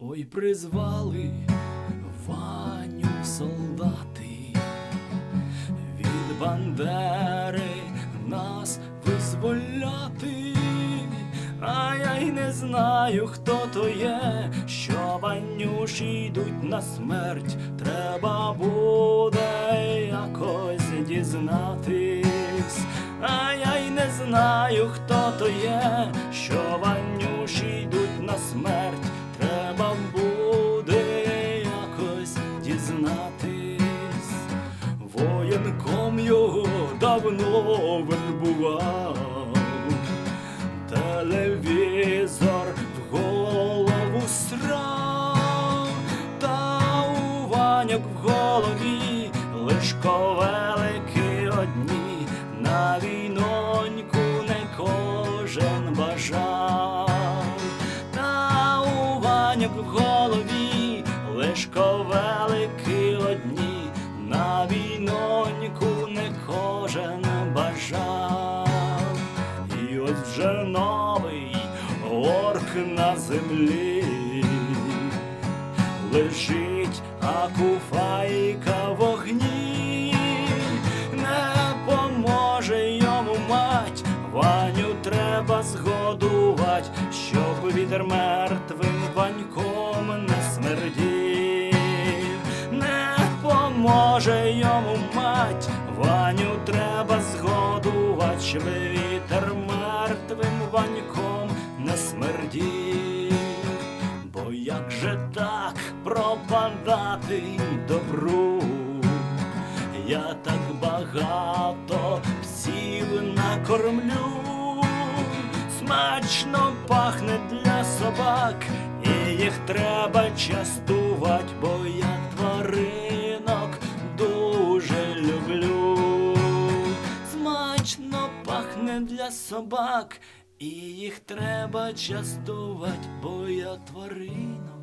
Ой, призвали Ваню солдати від Бандери нас визволяти. А я й не знаю, хто то є, що Ванюші йдуть на смерть. Треба буде якось дізнатись. А я й не знаю, хто то є, що Воєнком його давно вербував, телевізор в голову срав, та у ваньок в голові лиш ковелики одні, на війноньку не кожен бажав, та у ваньок в голові лиш ковелики війноньку не кожен бажав. І ось вже новий орк на землі. Лежить, а куфайка вогні, не поможе йому мать, Ваню треба згодувати, щоб відер мертвим ваньком поможе йому мать, Ваню треба згодувати, щоб вітер мертвим ваньком не смердів. Бо як же так пропадати добру? Я так багато псів накормлю, смачно пахне для собак, і їх треба частувати, для собак, і їх треба частувати, бо я тваринок